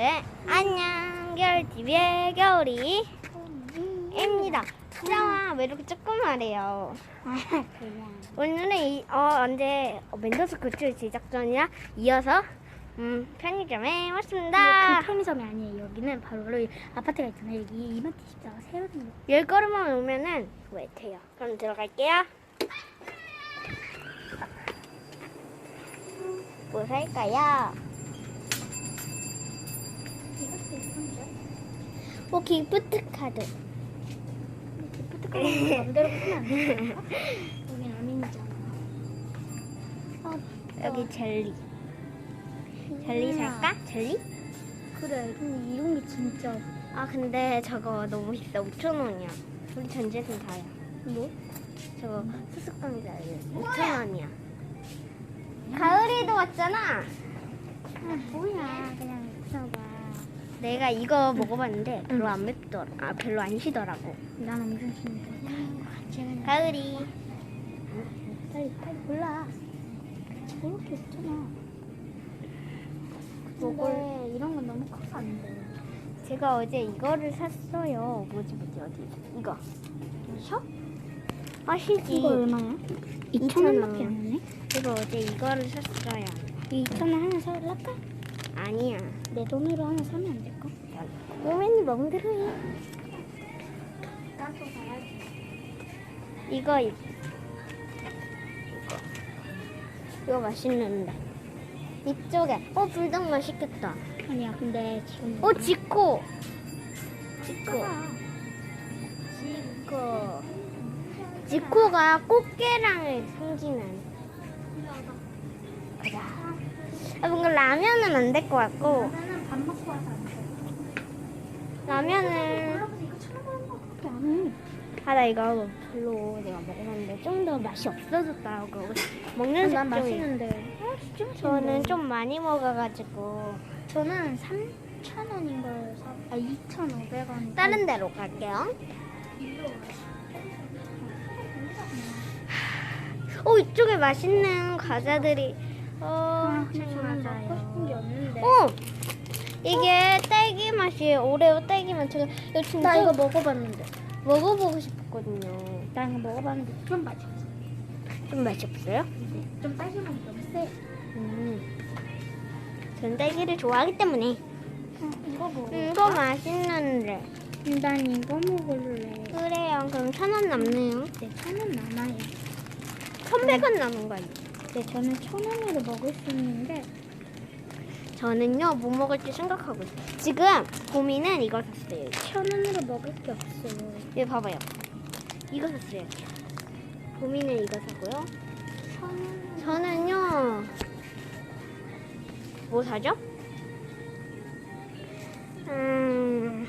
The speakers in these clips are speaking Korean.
네, 안녕 겨울TV의 겨울이입니다 수정아 왜 이렇게 조그마해요 아, 그냥. 오늘은 이, 어, 언제 어, 멘토스 굿즈 제작전이랑 이어서 음, 편의점에 왔습니다 그 편의점이 아니에요. 여기는 바로 이 아파트가 있잖아요. 여기 이마트 24가 세워진 거. 열 걸음만 오면은 왜 돼요 그럼 들어갈게요 뭐 살까요? 오 기프트 카드 기프트 카드 맘대로 쓰면 안 건가? 여긴 아민이잖아. 아, 여기 젤리 젤리 살까? 젤리? 그래. 근데 이런 게 진짜 아 근데 저거 너무 비싸 5천 원이야 우리 전재산 다야 뭐? 저거 수수깡자 5천 원이야 가을이도 왔잖아 아, 뭐야. 그냥 있어봐. 내가 이거 먹어봤는데 별로 안 맵더라 아 별로 안 시더라고 난 엄청. 같이 가을이 빨리 빨리 골라. 저렇게 없잖아. 근데 이런 건 너무 커서 안 돼. 제가 어제 이거를 샀어요 뭐지 뭐지 어디 이거 셔? 아시지 이거 얼마야? 2,000원밖에 안 하네. 제가 어제 이거를 샀어요 이 2,000원 하나 사올까? 아니야. 내 돈으로 하나 사면 안 될까? 꼬맨이 나도 사야지. 이거 이거. 이거 맛있는데. 이쪽에. 어 불닭 맛있겠다. 아니야, 근데 지금. 어 지코. 지코. 아, 지코. 지코가 꽃게랑을 상징하는 가자. 아, 뭔가 라면은 안 될 것 같고 나는 밥 먹고 와서 안 돼. 라면은 이거 안 해. 아 나 이거 별로 내가 먹어봤는데 좀 더 맛이 없어졌더라고 먹는 난 색종이 맛있는데. 아, 진짜 저는 좀 많이 먹어가지고 저는 3,000원인 걸 사. 아, 2,500원. 다른 데로 갈게요 어 이쪽에 맛있는 과자들이 어 아, 저는 맞아요. 먹고 싶은 게 없는데. 어 이게 딸기 맛이에요 오레오 딸기 맛 제가 이거 진짜 나 이거 먹어봤는데. 먹어보고 싶었거든요 나 이거 먹어봤는데 좀 맛이 없어. 좀 맛이 없어요? 좀 딸기 맛이 너무 세. 음 저는 딸기를 좋아하기 때문에 어, 이거 먹어. 이거 맛있는데 난 이거 먹을래. 그래요 그럼 천 원 남네요 네, 천원 남아요. 천백 원 남은 거 아니에요? 네, 저는 천 원으로 먹을 수 있는데 저는요 뭐 먹을지 생각하고 있어요 지금 고민은 이거 샀어요 천 원으로 먹을 게 없어요. 여기 봐봐요 이거 샀어요 고민은 이거 사고요 천 원. 저는요 뭐 사죠? 음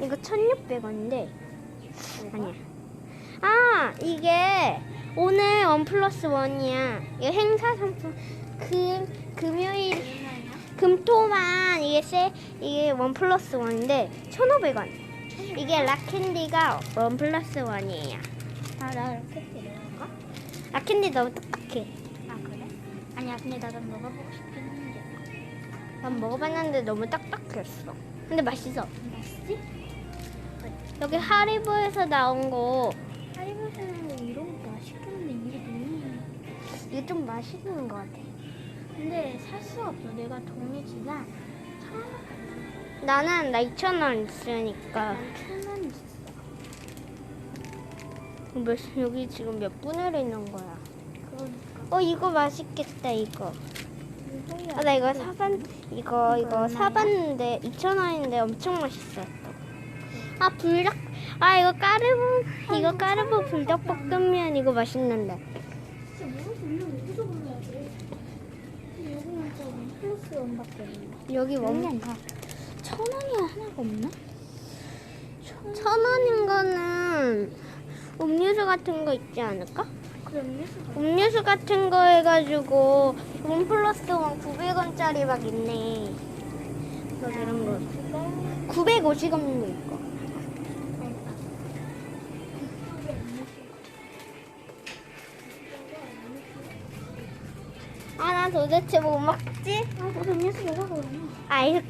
이거 1600원인데 아니야 아 이게 오늘 원 플러스 원이야 이거 행사 상품 금 금요일 금토만 이게 세 이게 원 플러스 원인데 1,500원 이게 락캔디가 원 플러스 원이에요 아, 나 이렇게 내려갈까? 락캔디 너무 딱딱해 아, 그래? 아니야, 근데 나도 먹어보고 싶긴 한데. 난 먹어봤는데 너무 딱딱했어. 근데 맛있어. 맛있지? 여기 하리보에서 나온 거 하리보에는 이런 거 이게 좀 맛있는 것 같아. 근데 살 수가 없어. 내가 돈이 원, 나는 나 2,000원 있으니까 천원 있어. 몇, 여기 지금 몇 분을 있는 거야. 그러니까. 어 이거 맛있겠다 이거. 아, 나 이거 사봤 이거 이거 얼마야? 사봤는데 2,000원인데 엄청 맛있어. 아 불닭 아 이거 까르보 이거 까르보 불닭볶음면 이거 맛있는데. 진짜 돼. 여기는 좀 플러스 원밖에 없네. 여기 원 원이 다. 천 원이 하나가 없나? 천천 원인 거는 음료수 같은 거 있지 않을까? 그래 음료수가. 음료수 같은 거 해가지고 원 플러스 원 900원짜리 막 있네. 뭐 이런 거. 950원 도 있고. 도대체 뭐 먹지? 아, 너 음료수 먹어. 아이스